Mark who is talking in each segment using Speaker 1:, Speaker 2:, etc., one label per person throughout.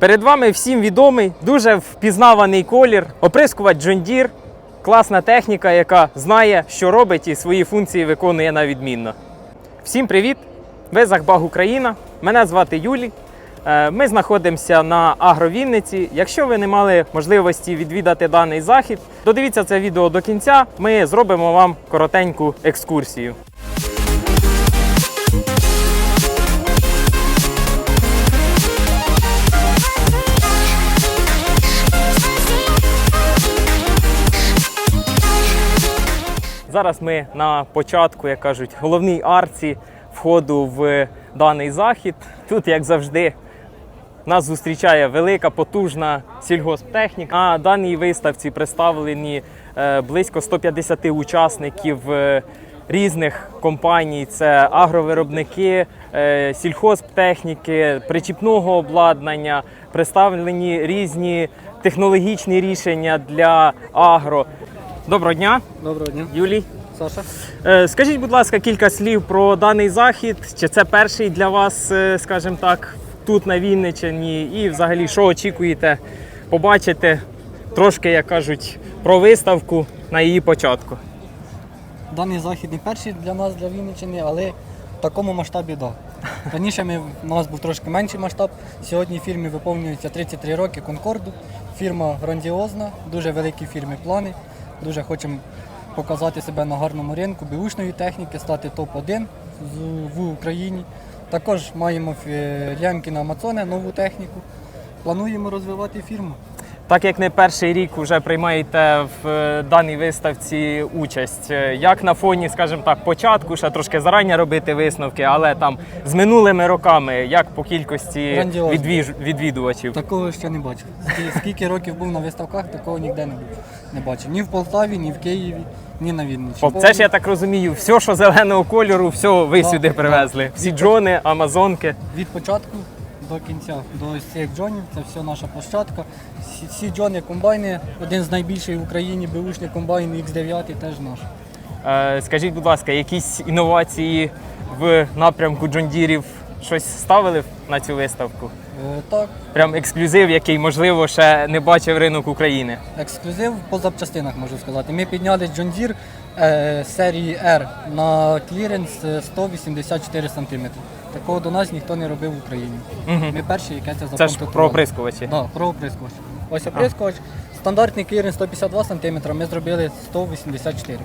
Speaker 1: Перед вами всім відомий, дуже впізнаваний колір, оприскувач John Deere. Класна техніка, яка знає, що робить і свої функції виконує на відмінно. Всім привіт! Ви Захбаг Україна. Мене звати Юлій. Е, Ми знаходимося на Агровінниці. Якщо ви не мали можливості відвідати даний захід, додивіться це відео до кінця. Ми зробимо вам коротеньку екскурсію. Зараз ми на початку, як кажуть, головній арці входу в даний захід. Тут, як завжди, нас зустрічає велика, потужна сільгосптехніка. На даній виставці представлені е, близько 150 учасників е, різних компаній. Це агровиробники, е, сільхозтехніки, причіпного обладнання, представлені різні технологічні рішення для агро. Доброго дня,
Speaker 2: Доброго дня,
Speaker 1: Юлій.
Speaker 2: Саша.
Speaker 1: Е, Скажіть, будь ласка, кілька слів про даний захід. Чи це перший для вас, е, скажімо так, тут на Вінниччині? І взагалі, що очікуєте побачити трошки, як кажуть, про виставку на її початку?
Speaker 2: Даний захід не перший для нас, для Вінниччини, але в такому масштабі да. Раніше ми, у нас був трошки менший масштаб. Сьогодні фірмі виповнюється 33 роки Конкорду. Фірма грандіозна, дуже великі фірми плани. Дуже хочемо показати себе на гарному ринку бівушної техніки, стати топ-1 в Україні. Також маємо лямки на Амазоне, нову техніку. Плануємо розвивати фірму.
Speaker 1: Так як не перший рік вже приймаєте в е, даній виставці участь, е, як на фоні, скажімо так, початку, ще трошки зарані робити висновки, але там з минулими роками, як по кількості відвіж- відвідувачів?
Speaker 2: Такого ще не бачив. Скільки років був на виставках, такого ніде не був. Не бачив. Ні в Полтаві, ні в Києві, ні на Вінниччині.
Speaker 1: Це ж я так розумію, все, що зеленого кольору, все ви сюди привезли. Всі джони, амазонки.
Speaker 2: Від початку до кінця, до цих джонів, це все наша площадка. Всі, джони комбайни, один з найбільших в Україні беушний комбайн X9 теж наш.
Speaker 1: Е, Скажіть, будь ласка, якісь інновації в напрямку джондірів щось ставили на цю виставку?
Speaker 2: Е, так,
Speaker 1: Прям ексклюзив, який можливо ще не бачив ринок України.
Speaker 2: ексклюзив по запчастинах можу сказати. Ми підняли Deere е, серії R на кліренс е, 184 см. Такого до нас ніхто не робив в Україні. Ми перші, яке це
Speaker 1: Це ж про оприскувачі.
Speaker 2: Да, про оприскувач. Ось оприскувач. Стандартний кліренс 152 см, ми зробили 184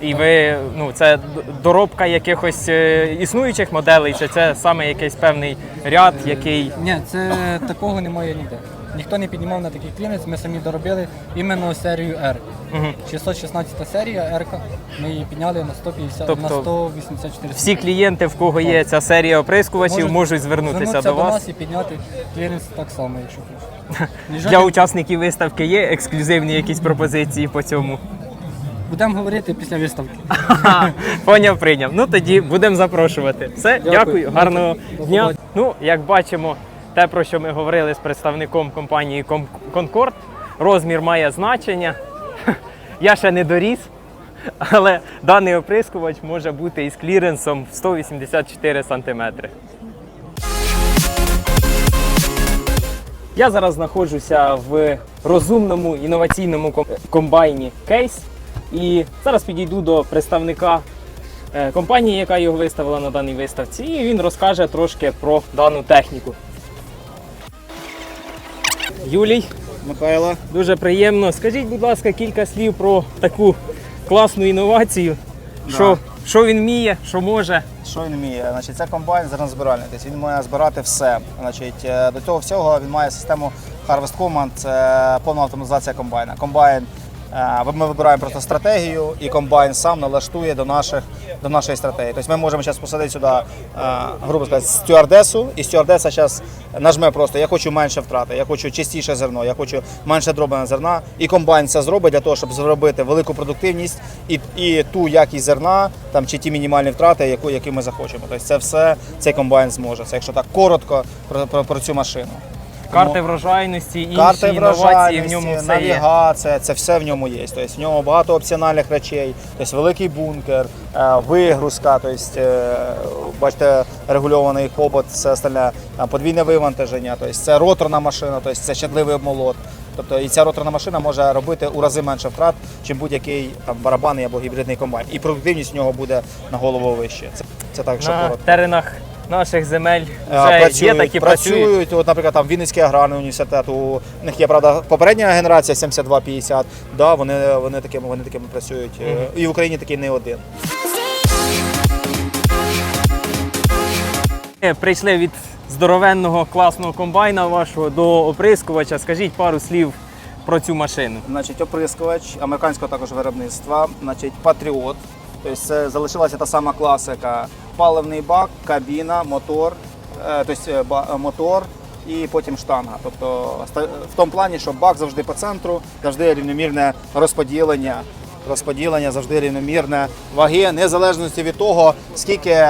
Speaker 1: І ви, ну, це доробка якихось е, існуючих моделей, чи це саме якийсь певний ряд, який.
Speaker 2: Ні, це такого немає ніде. Ніхто не піднімав на такий кліренс, ми самі доробили іменно серію R.
Speaker 1: Мгм.
Speaker 2: 616 серія R, ми її підняли на 150,
Speaker 1: Тобто
Speaker 2: на 184
Speaker 1: Всі клієнти, в кого є ця серія оприскувачів,
Speaker 2: Можуть
Speaker 1: можуть звернутися до вас.
Speaker 2: нас і підняти кліренс так само, якщо. Не
Speaker 1: Для учасників виставки є ексклюзивні якісь пропозиції по цьому.
Speaker 2: Будемо говорити після виставки.
Speaker 1: Ха, Поняв, прийняв. Ну тоді будемо запрошувати. Все, дякую,
Speaker 2: Дякую.
Speaker 1: гарного
Speaker 2: До
Speaker 1: дня. Ну, як бачимо, те, про що ми говорили з представником компанії Конкорд, розмір має значення. Я ще не доріс, але даний оприскувач може бути із кліренсом в 184 см. Я зараз знаходжуся в розумному інноваційному комбайні Кейс. І зараз підійду до представника е, компанії, яка його виставила на даній виставці, і він розкаже трошки про дану техніку. Юлій,
Speaker 3: Михайло.
Speaker 1: дуже приємно. Скажіть, будь ласка, кілька слів про таку класну інновацію. Що, що він вміє, що може.
Speaker 3: Що він вміє? Значить, це комбайн зернозбиральний. Тобто він має збирати все. Значить, е, до цього всього він має систему Harvest Command, це повна автоматизація комбайна. Комбайн, ми вибираємо просто стратегію, і комбайн сам налаштує до, наших, до нашої стратегії. Тобто ми можемо зараз посадити сюди, е, грубо сказати, стюардесу, і стюардеса зараз нажме просто, я хочу менше втрати, я хочу чистіше зерно, я хочу менше дроблене зерна. І комбайн це зробить для того, щоб зробити велику продуктивність і, і ту якість зерна, там, чи ті мінімальні втрати, яку, які ми захочемо. Тобто це все цей комбайн зможе. Це якщо так коротко про, про, про цю машину.
Speaker 1: Карти врожайності, інші
Speaker 3: Карти
Speaker 1: інновації в
Speaker 3: врожайності,
Speaker 1: ньому все є.
Speaker 3: навігація, це все в ньому є. Тобто в ньому багато опціональних речей, тобто великий бункер, е, вигрузка, тобто, е, бачите, регульований хобот, все остальне, подвійне вивантаження, тобто це роторна машина, тобто це щадливий обмолот. Тобто і ця роторна машина може робити у рази менше втрат, ніж будь-який там барабанний або гібридний комбайн. І продуктивність в нього буде на голову вище. Це, це так, що
Speaker 1: На
Speaker 3: коротко.
Speaker 1: теренах наших земель
Speaker 3: Е,
Speaker 1: вже
Speaker 3: працюють,
Speaker 1: є такі працюють.
Speaker 3: працюють. От, наприклад, там Вінницький аграрний університет. У них є правда попередня генерація 7250. Да, вони, вони такими вони такими працюють. Е, І в Україні такий не один.
Speaker 1: Ми Прийшли від здоровенного класного комбайна вашого до оприскувача. Скажіть пару слів про цю машину.
Speaker 3: Значить, оприскувач американського також виробництва, значить, Патріот. Тобто це залишилася та сама класика. Паливний бак, кабіна, мотор, тобто мотор і потім штанга. Тобто в тому плані, що бак завжди по центру, завжди рівномірне розподілення. Розподілення завжди рівномірне ваги, незалежності від того, скільки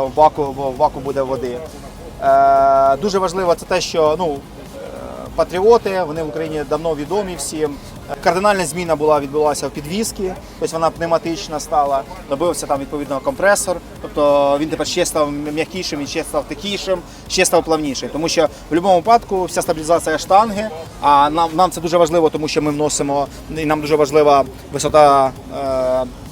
Speaker 3: в баку, в баку буде води. Дуже важливо це те, що ну, патріоти, вони в Україні давно відомі всім. Кардинальна зміна була відбулася в підвізки, тобто вона пневматична стала, добився там відповідно компресор, тобто він тепер ще став м'якішим, він ще став такішим, ще став плавнішим. Тому що в будь-якому випадку вся стабілізація штанги, а нам, нам це дуже важливо, тому що ми вносимо, і нам дуже важлива висота е,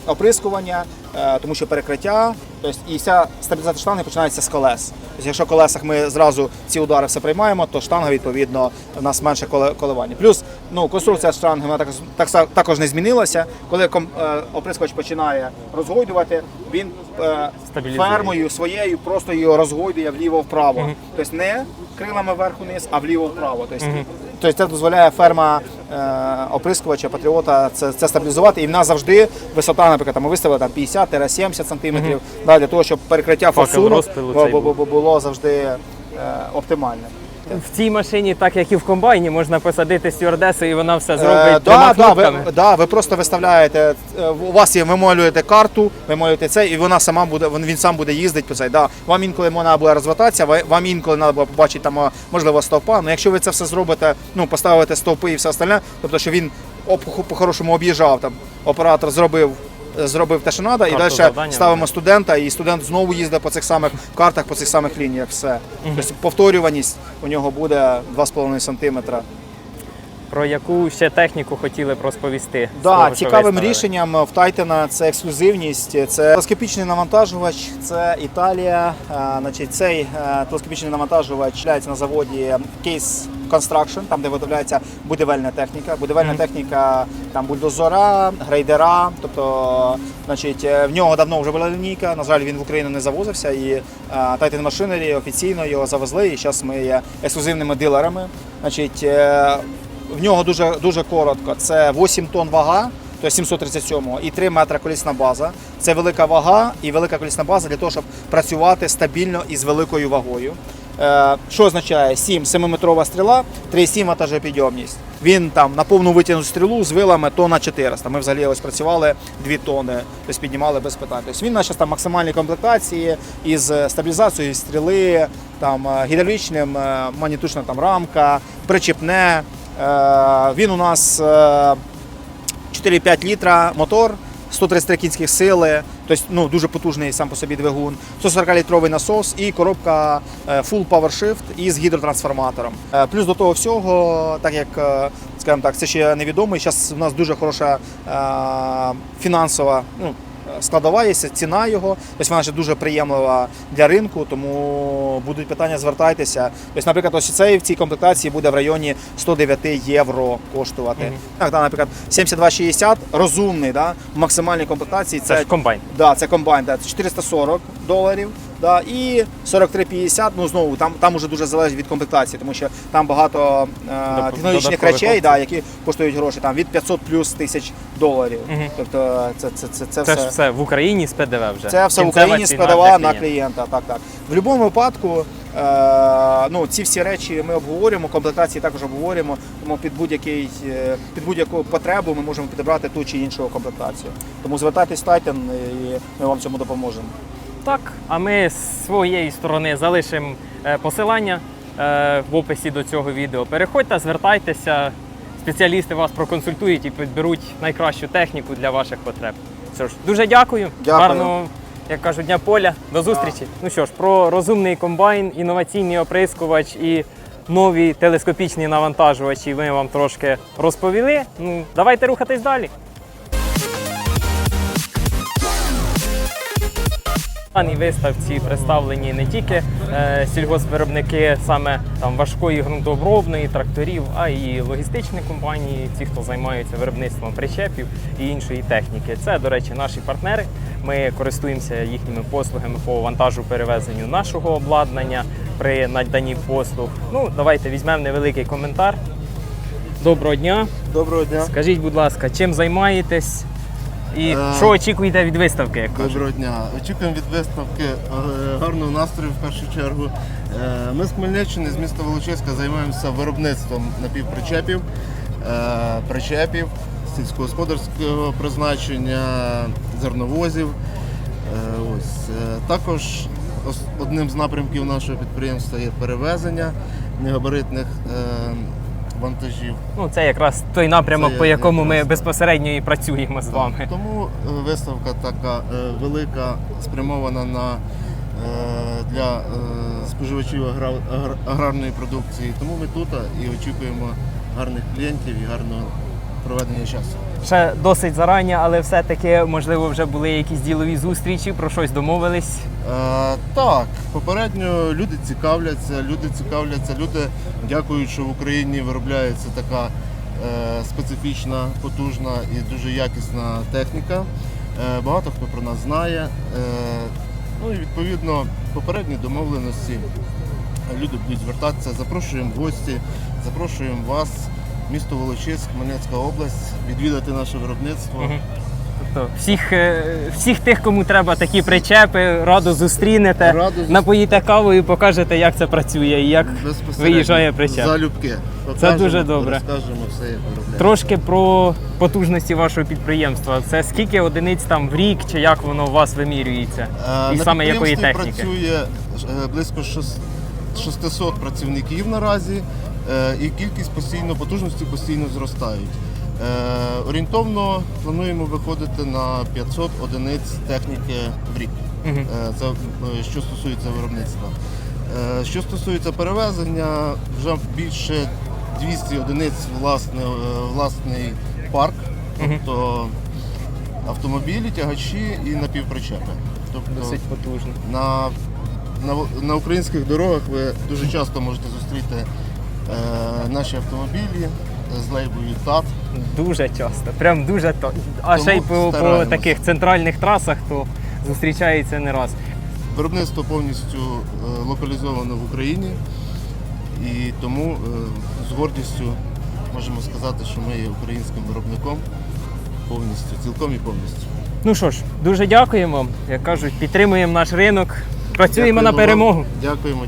Speaker 3: оприскування, е, тому що перекриття, тобто і вся стабілізація штанги починається з колес. Тобто, якщо в колесах ми зразу ці удари все приймаємо, то штанга відповідно в нас менше коливання. Плюс ну, конструкція штанги вона так, так, також не змінилася. Коли е, оприскувач починає розгойдувати, він е, фермою своєю просто його розгойдує вліво-вправо. Тобто не крилами вверх-вниз, а вліво-вправо. Тобто, тобто це дозволяє ферма е, оприскувача, патріота це, це стабілізувати. І в нас завжди висота, наприклад, ми виставили там 50-70 см, да, для того, щоб перекриття форсунок було завжди е, оптимальне.
Speaker 1: В цій машині, так як і в комбайні, можна посадити стюардесу і вона все
Speaker 3: Е,
Speaker 1: зробить
Speaker 3: да,
Speaker 1: трьома
Speaker 3: да,
Speaker 1: кнопками.
Speaker 3: ви, да, ви просто виставляєте, е, у вас є, ви малюєте карту, ви малюєте це, і вона сама буде, він, він сам буде їздити по цей. Да. Вам інколи треба буде розвертатися, вам інколи треба буде побачити там, е, можливо, стовпа. Ну, якщо ви це все зробите, ну, поставите стовпи і все остальне, тобто, що він по-хорошому об'їжджав, там, оператор зробив. Зробив те, що треба, і далі
Speaker 1: завдання,
Speaker 3: ставимо студента, і студент знову їздить по цих самих картах, по цих самих лініях. Все. Тобто повторюваність у нього буде 2,5 см.
Speaker 1: Про яку ще техніку хотіли б розповісти?
Speaker 3: Да, цікавим
Speaker 1: виставили?
Speaker 3: рішенням в Тайтена це ексклюзивність, це телескопічний навантажувач, це Італія. Е, Значить, цей телескопічний навантажувач на заводі Case Construction, там де виготовляється будівельна техніка. Будівельна техніка там бульдозора, грейдера. Тобто, значить, е, в нього давно вже була лінійка. На жаль, він в Україну не завозився. І е, Titan Machinery офіційно його завезли. І зараз ми є ексклюзивними дилерами. Значить, в нього дуже, дуже коротко. Це 8 тонн вага, то 737 і 3 метри колісна база. Це велика вага і велика колісна база для того, щоб працювати стабільно і з великою вагою. Е, що означає 7 7-метрова стріла, 3,7 вантажопідйомність. Він там на повну витягнуту стрілу з вилами тонна 400. Ми взагалі ось працювали 2 тонни, тобто піднімали без питань. Тобто він зараз там максимальні комплектації із стабілізацією стріли, там е, гідравлічним, е, манітушна там рамка, причіпне. Е, Він у нас е, 4,5 літра мотор, 133 кінських сили, тобто ну, дуже потужний сам по собі двигун, 140-літровий насос і коробка е, Full Power Shift із гідротрансформатором. Е, Плюс до того всього, так як е, скажімо так, це ще невідомо, зараз у нас дуже хороша е, фінансова. Ну, Складова є ціна його, тобто вона ще дуже приємлива для ринку, тому будуть питання, звертайтеся. Тобто, наприклад, ось цей в цій комплектації буде в районі 109 євро коштувати.
Speaker 1: Мгм.
Speaker 3: Так, да, наприклад, 7260 розумний, да, в максимальній комплектації
Speaker 1: Це
Speaker 3: це,
Speaker 1: комбайн.
Speaker 3: да, це комбайн, да, це 440 доларів. Да, і 43,50, ну знову там, там уже дуже залежить від комплектації, тому що там багато е, технологічних речей, да, які коштують гроші, там від 500 плюс тисяч доларів.
Speaker 1: Мгм.
Speaker 3: Тобто це, це, це, це,
Speaker 1: Це
Speaker 3: все.
Speaker 1: все в Україні з ПДВ вже.
Speaker 3: Це все в Україні сподава
Speaker 1: для
Speaker 3: на
Speaker 1: клієнта.
Speaker 3: Так, так. В будь-якому випадку, е, ну, ці всі речі ми обговорюємо, комплектації також обговорюємо, тому під, будь-який, е, під будь-яку потребу ми можемо підібрати ту чи іншу комплектацію. Тому звертайтесь в Titan і ми вам цьому допоможемо.
Speaker 1: Так, а ми з своєї сторони залишимо е, посилання е, в описі до цього відео. Переходьте, звертайтеся, спеціалісти вас проконсультують і підберуть найкращу техніку для ваших потреб. Що ж, дуже дякую.
Speaker 3: Дякую.
Speaker 1: Гарного, як кажуть, дня поля. До зустрічі. Ну що ж, про розумний комбайн, інноваційний оприскувач і нові телескопічні навантажувачі ми вам трошки розповіли. Ну, давайте рухатись далі. Даній виставці представлені не тільки е, сільгоспвиробники саме там важкої ґрунтообробної, тракторів, а й логістичні компанії, ті, хто займаються виробництвом причепів і іншої техніки. Це, до речі, наші партнери. Ми користуємося їхніми послугами по вантажу перевезенню нашого обладнання при наданні послуг. Ну, давайте візьмемо невеликий коментар. Доброго дня.
Speaker 4: Доброго дня.
Speaker 1: Скажіть, будь ласка, чим займаєтесь і
Speaker 4: Е,
Speaker 1: що очікуєте від виставки? Як?
Speaker 4: Доброго дня. Очікуємо від виставки е, гарного настрою в першу чергу. Е, Ми з Хмельниччини, з міста Волочиська, займаємося виробництвом напівпричепів, е, причепів, сільськогосподарського призначення, зерновозів. Ось. Також одним з напрямків нашого підприємства є перевезення негабаритних вантажів.
Speaker 1: Ну, це якраз той напрямок,
Speaker 4: Це
Speaker 1: по якому ми безпосередньо і працюємо з вами.
Speaker 4: Тому е, виставка така е, велика, спрямована на е, для споживачів агра- аграрної продукції. Тому ми тут і очікуємо гарних клієнтів і гарного проведення часу.
Speaker 1: Ще досить зарані, але все-таки, можливо, вже були якісь ділові зустрічі, про щось домовились.
Speaker 4: Е, так, попередньо люди цікавляться, люди цікавляться, люди дякують, що в Україні виробляється така е, специфічна, потужна і дуже якісна техніка. Е, багато хто про нас знає. Е, ну і відповідно попередні домовленості люди будуть звертатися. Запрошуємо гості, запрошуємо вас, місто Волочиськ, Хмельницька область, відвідати наше виробництво.
Speaker 1: Мгм. Тобто всіх, е, всіх тих, кому треба такі причепи, радо зустрінете,
Speaker 4: Радо
Speaker 1: напоїте кавою і покажете, як це працює і як
Speaker 4: Безпосередньо
Speaker 1: виїжджає причеп.
Speaker 4: Залюбки.
Speaker 1: Це дуже добре.
Speaker 4: Розкажемо все, як виробляємо.
Speaker 1: Трошки про потужності вашого підприємства. Це скільки одиниць там в рік, чи як воно у вас вимірюється?
Speaker 4: Е,
Speaker 1: І
Speaker 4: на
Speaker 1: саме якої
Speaker 4: підприємстві
Speaker 1: техніки?
Speaker 4: працює е, близько шос- 600 працівників наразі, і кількість постійно потужності постійно зростають. Е, Орієнтовно плануємо виходити на 500 одиниць техніки в рік. Е, Це е, що стосується виробництва. Е, Що стосується перевезення, вже більше 200 одиниць власне, е, власний парк, тобто автомобілі, тягачі і напівпричепи. Тобто
Speaker 1: Досить потужно.
Speaker 4: на, на, на українських дорогах ви дуже часто можете зустріти е, наші автомобілі з лейбою ТАТ.
Speaker 1: Дуже часто, прям дуже то. А
Speaker 4: Тому
Speaker 1: ще й по, по
Speaker 4: стараємось.
Speaker 1: таких центральних трасах, то зустрічається не раз.
Speaker 4: Виробництво повністю е, локалізовано в Україні, і тому е, з гордістю можемо сказати, що ми є українським виробником повністю, цілком і повністю.
Speaker 1: Ну що ж, дуже дякуємо. Як кажуть, підтримуємо наш ринок, працюємо на
Speaker 4: Дякуємо
Speaker 1: перемогу.
Speaker 4: вам. Дякуємо.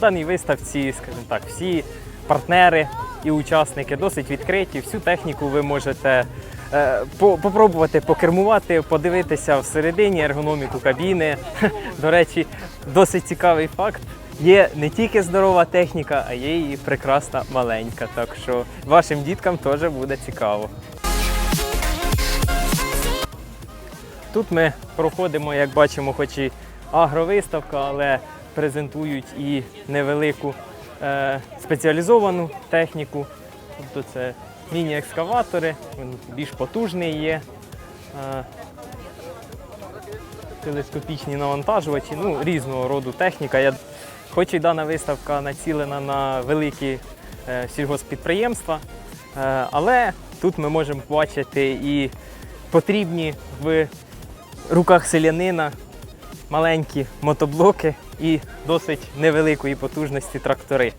Speaker 1: Даній виставці, скажімо так, всі партнери і учасники досить відкриті. Всю техніку ви можете е, попробувати покермувати, подивитися всередині ергономіку кабіни. До речі, досить цікавий факт. Є не тільки здорова техніка, а є і прекрасна маленька. Так що вашим діткам теж буде цікаво. Тут ми проходимо, як бачимо, хоч і агровиставка, але презентують і невелику е, спеціалізовану техніку. Тобто це міні-екскаватори, він більш потужний є. Е, телескопічні навантажувачі, ну, різного роду техніка. Я, хоч і дана виставка націлена на великі е, сільгоспідприємства, е, але тут ми можемо бачити і потрібні в руках селянина маленькі мотоблоки і досить невеликої потужності трактори.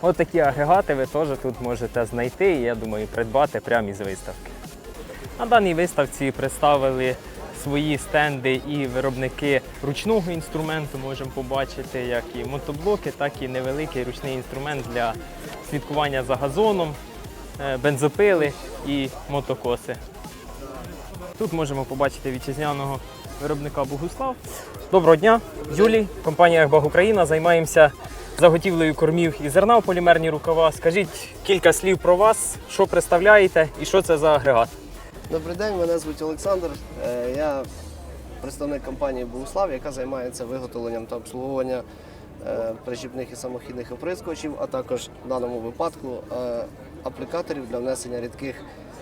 Speaker 1: От такі агрегати ви теж тут можете знайти і я думаю придбати прямо із виставки. На даній виставці представили свої стенди і виробники ручного інструменту. Можемо побачити як і мотоблоки, так і невеликий ручний інструмент для слідкування за газоном. е, бензопили і мотокоси. Тут можемо побачити вітчизняного виробника Богуслав. Доброго дня, Юлій, компанія Баг Україна. Займаємося заготівлею кормів і зерна в полімерні рукава. Скажіть кілька слів про вас, що представляєте і що це за агрегат.
Speaker 5: Добрий день, мене звуть Олександр. Е, Я представник компанії Богуслав, яка займається виготовленням та обслуговуванням е, і самохідних оприскувачів, а також в даному випадку е, аплікаторів для внесення рідких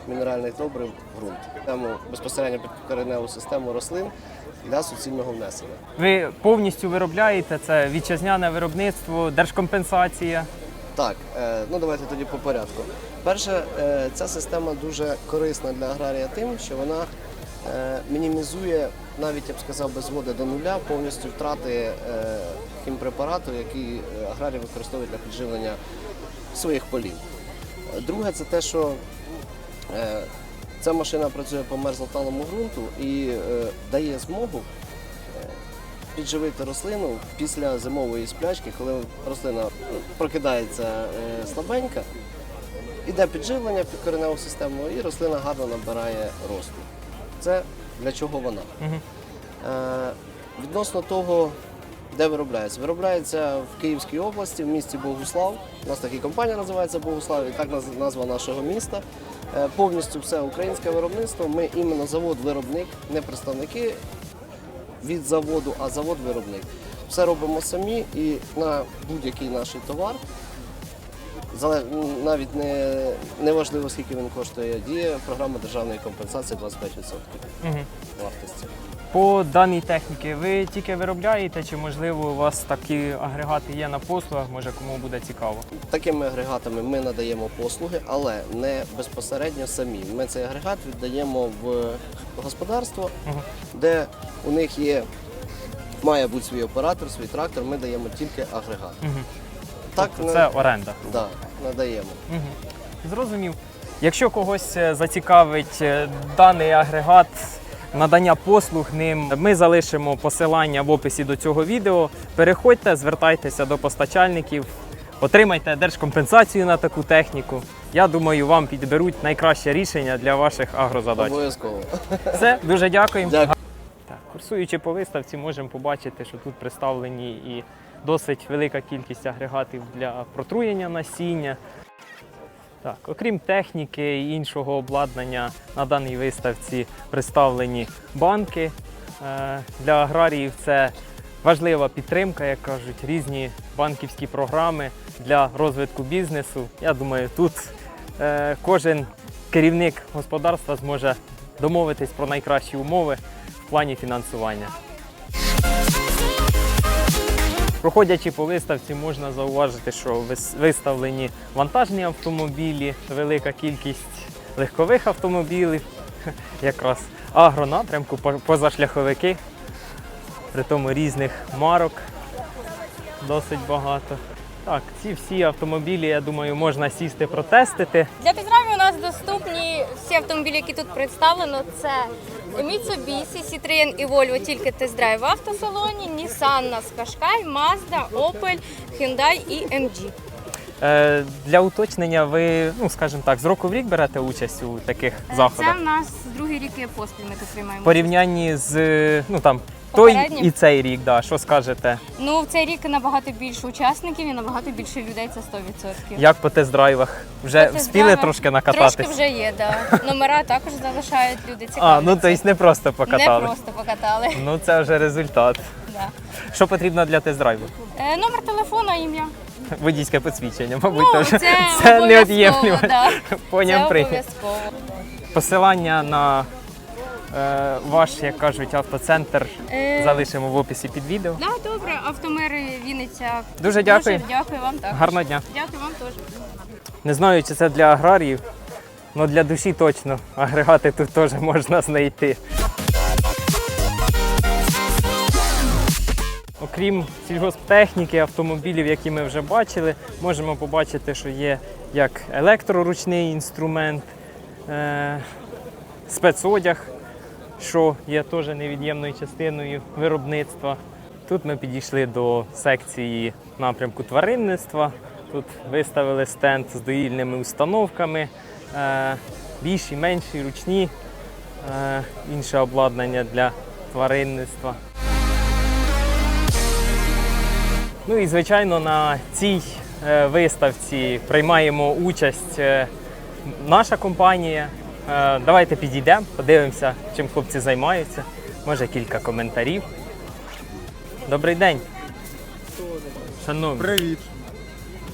Speaker 5: мінеральних добрив в ґрунт. Тему безпосередньо під кореневу систему рослин для суцільного внесення.
Speaker 1: Ви повністю виробляєте це вітчизняне виробництво, держкомпенсація.
Speaker 5: Так, е, ну давайте тоді по порядку. Перше, е, ця система дуже корисна для аграрія тим, що вона е, мінімізує, навіть я б сказав, без води до нуля повністю втрати хімпрепарату, який аграрій використовує для підживлення своїх полів. Е, Друге, це те, що е, ця машина працює по мерзлоталому ґрунту і е, дає змогу підживити рослину після зимової сплячки, коли рослина ну, прокидається е, слабенька, іде підживлення під кореневу систему, і рослина гарно набирає росту. Це для чого вона? Е, відносно того, де виробляється. Виробляється в Київській області, в місті Богуслав. У нас така компанія називається Богуслав, і так назва нашого міста. Е, повністю все українське виробництво. Ми іменно завод-виробник, не представники від заводу, а завод-виробник. Все робимо самі і на будь-який наш товар, навіть не, не важливо, скільки він коштує, діє програма державної компенсації 25%
Speaker 1: Мгм.
Speaker 5: вартості.
Speaker 1: По даній техніці ви тільки виробляєте, чи можливо у вас такі агрегати є на послугах, може кому буде цікаво?
Speaker 5: Такими агрегатами ми надаємо послуги, але не безпосередньо самі. Ми цей агрегат віддаємо в господарство,
Speaker 1: Мгм.
Speaker 5: де у них є, має бути свій оператор, свій трактор, ми даємо тільки агрегат.
Speaker 1: Мгм.
Speaker 5: Так,
Speaker 1: Тобто це оренда.
Speaker 5: да, надаємо.
Speaker 1: Зрозумів. Якщо когось е, зацікавить е, даний агрегат, надання послуг ним, ми залишимо посилання в описі до цього відео. Переходьте, звертайтеся до постачальників, отримайте держкомпенсацію на таку техніку. Я думаю, вам підберуть найкраще рішення для ваших агрозадач.
Speaker 5: Обов'язково.
Speaker 1: Все, дуже дякуємо.
Speaker 5: Дякую.
Speaker 1: Так, курсуючи по виставці, можемо побачити, що тут представлені і досить велика кількість агрегатів для протруєння насіння. Так, окрім техніки і іншого обладнання, на даній виставці представлені банки. Е, Для аграріїв це важлива підтримка, як кажуть, різні банківські програми для розвитку бізнесу. Я думаю, тут е, кожен керівник господарства зможе домовитись про найкращі умови в плані фінансування. Проходячи по виставці, можна зауважити, що виставлені вантажні автомобілі, велика кількість легкових автомобілів, якраз агронапрямку, по- позашляховики, при тому різних марок досить багато. Так, ці всі автомобілі, я думаю, можна сісти протестити.
Speaker 6: Для тест-драйву у нас доступні всі автомобілі, які тут представлено. Це Mitsubishi, Citroen і Volvo, тільки тест-драйв в автосалоні, Nissan, Qashqai, Mazda, Opel, Hyundai і MG.
Speaker 1: Е, для уточнення, ви, ну скажімо так, з року в рік берете участь у таких
Speaker 6: Е,
Speaker 1: заходах?
Speaker 6: Це в нас другий рік є поспіль ми тут
Speaker 1: В
Speaker 6: приймаємо.
Speaker 1: порівнянні з ну там той
Speaker 6: Попереднім?
Speaker 1: і цей рік, да, що скажете?
Speaker 6: Ну, в цей рік набагато більше учасників і набагато більше людей, це 100%.
Speaker 1: Як по тест-драйвах? Вже вспіли
Speaker 6: тест-драйвах
Speaker 1: трошки накататись?
Speaker 6: Трошки вже є, да. Номера також залишають люди.
Speaker 1: А, ну тобто не просто покатали.
Speaker 6: Не просто покатали.
Speaker 1: Ну це вже результат.
Speaker 6: Да.
Speaker 1: Що потрібно для тест-драйву?
Speaker 6: Е, номер телефона, ім'я.
Speaker 1: Водійське посвідчення, мабуть,
Speaker 6: Ну,
Speaker 1: теж.
Speaker 6: це
Speaker 1: це неод'ємно.
Speaker 6: да.
Speaker 1: Поняв прийняв. Посилання на е, ваш, як кажуть, автоцентр
Speaker 6: Е,
Speaker 1: залишимо в описі під відео.
Speaker 6: Да, добре, автомери Вінниця.
Speaker 1: Дуже дякую.
Speaker 6: Дуже дякую вам так.
Speaker 1: Гарного дня.
Speaker 6: Дякую вам теж.
Speaker 1: Не знаю, чи це для аграріїв, але для душі точно. Агрегати тут теж можна знайти. Окрім сільгосптехніки, автомобілів, які ми вже бачили, можемо побачити, що є як електроручний інструмент, е- спецодяг, що є теж невід'ємною частиною виробництва. Тут ми підійшли до секції напрямку тваринництва. Тут виставили стенд з доїльними установками, е, більші, менші, ручні, е, інше обладнання для тваринництва. Ну і звичайно на цій е, виставці приймаємо участь е, наша компанія. Е, Давайте підійдемо, подивимося, чим хлопці займаються. Може кілька коментарів. Добрий день. Шановні.
Speaker 7: Привіт.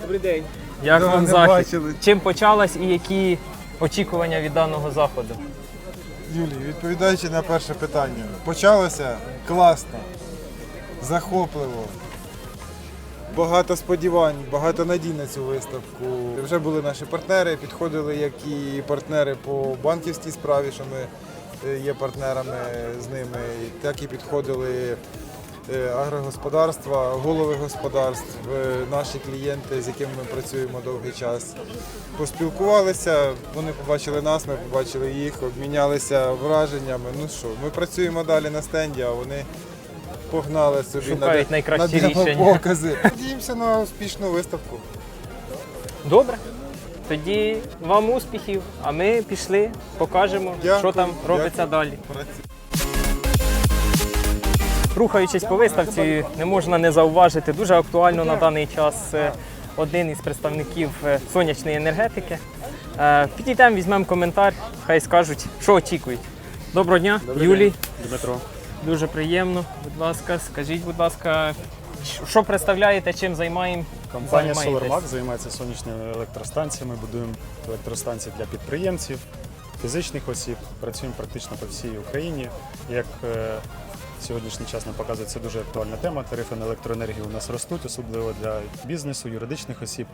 Speaker 7: Добрий день.
Speaker 1: Як
Speaker 7: Давно
Speaker 1: вам
Speaker 7: не
Speaker 1: захід?
Speaker 7: бачили.
Speaker 1: Чим почалась і які очікування від даного заходу?
Speaker 7: Юлій, відповідаючи на перше питання, почалося класно, захопливо. Багато сподівань, багато надій на цю виставку. Вже були наші партнери, підходили як і партнери по банківській справі, що ми е, є партнерами з ними, так і підходили е, агрогосподарства, голови господарств, е, наші клієнти, з якими ми працюємо довгий час. Поспілкувалися, вони побачили нас, ми побачили їх, обмінялися враженнями. Ну що, ми працюємо далі на стенді, а вони погнали собі
Speaker 1: Шукають
Speaker 7: на,
Speaker 1: найкращі
Speaker 7: на
Speaker 1: рішення.
Speaker 7: демопокази. Надіємося на успішну виставку.
Speaker 1: Добре. Тоді вам успіхів, а ми пішли, покажемо,
Speaker 7: Дякую,
Speaker 1: що там
Speaker 7: дякую.
Speaker 1: робиться далі. Рухаючись по виставці, не можна не зауважити. Дуже актуально на даний час е, один із представників е, сонячної енергетики. Е, Підійдемо, візьмемо коментар, хай скажуть, що очікують. Доброго дня, Юлій.
Speaker 8: Дмитро.
Speaker 1: Дуже приємно. Будь ласка, скажіть, будь ласка, що представляєте, чим займаємо?
Speaker 8: Компанія
Speaker 1: займаєтесь?
Speaker 8: Займається сонячними електростанціями. Будуємо електростанції для підприємців, фізичних осіб. Працюємо практично по всій Україні. Як е, сьогоднішній час нам показує, це дуже актуальна тема. Тарифи на електроенергію у нас ростуть, особливо для бізнесу, юридичних осіб,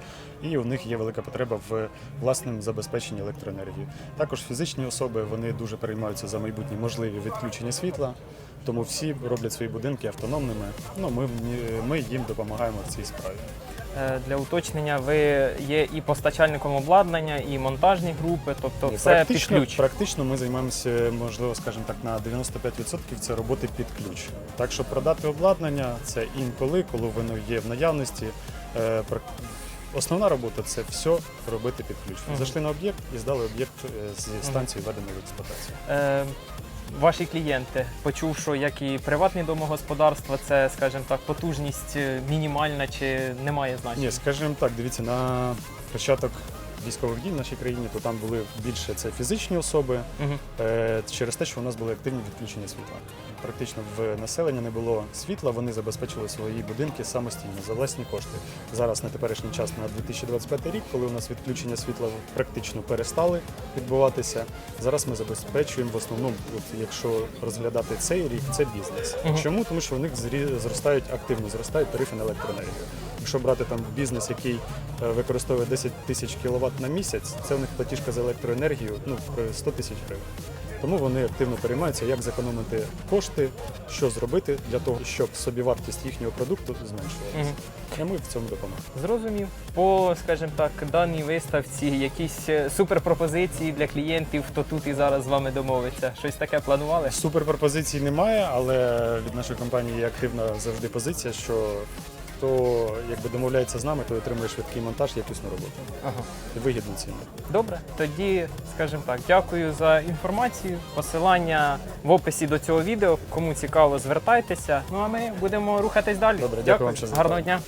Speaker 8: і у них є велика потреба в власному забезпеченні електроенергії. Також фізичні особи вони дуже переймаються за майбутні можливі відключення світла. Тому всі роблять свої будинки автономними. Ну ми, ми їм допомагаємо в цій справі.
Speaker 1: Е, Для уточнення, ви є і постачальником обладнання, і монтажні групи, тобто
Speaker 8: Ні,
Speaker 1: все під ключ.
Speaker 8: практично ми займаємося, можливо, скажімо так, на 95% це роботи під ключ. Так що продати обладнання це інколи, коли воно є в наявності. Е, Основна робота це все робити під ключ. Зайшли на об'єкт і здали об'єкт е, зі станції введеної в експлуатацію.
Speaker 1: Ваші клієнти, почув, що як і приватні домогосподарства, це, скажімо так, потужність е, мінімальна чи немає значення?
Speaker 8: Ні, скажімо так, дивіться, на початок військових дій в нашій країні, то там були більше це фізичні особи. Е, через те, що у нас були активні відключення світла. Практично в населення не було світла, вони забезпечили свої будинки самостійно за власні кошти. Зараз на теперішній час на 2025 рік, коли у нас відключення світла практично перестали відбуватися. Зараз ми забезпечуємо в основному, от якщо розглядати цей рік, це бізнес.
Speaker 1: Мгм.
Speaker 8: Чому? Тому що у них зростають активно зростають тарифи на електроенергію. Якщо брати там бізнес, який е, використовує 10 тисяч кВт на місяць, це у них платіжка за електроенергію ну, 100 тисяч гривень. Тому вони активно переймаються, як зекономити кошти, що зробити для того, щоб собівартість їхнього продукту зменшувалася. І ми в цьому допомагаємо.
Speaker 1: Зрозумів. По, скажімо так, даній виставці якісь е, суперпропозиції для клієнтів, хто тут і зараз з вами домовиться. Щось таке планували?
Speaker 8: Суперпропозицій немає, але від нашої компанії є активна завжди позиція, що хто якби домовляється з нами, то отримує швидкий монтаж, якісну роботу.
Speaker 1: Ага.
Speaker 8: Вигідну ціну.
Speaker 1: Добре, тоді, скажімо так, дякую за інформацію. Посилання в описі до цього відео. Кому цікаво, звертайтеся. Ну а ми будемо рухатись далі.
Speaker 8: Добре, дякую вам, що
Speaker 1: Гарного дня.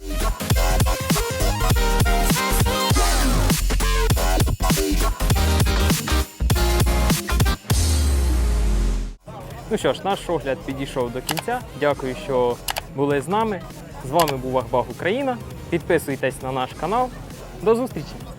Speaker 1: Ну що ж, наш огляд підійшов до кінця. Дякую, що були з нами. З вами був Ахбах Україна. Підписуйтесь на наш канал. До зустрічі!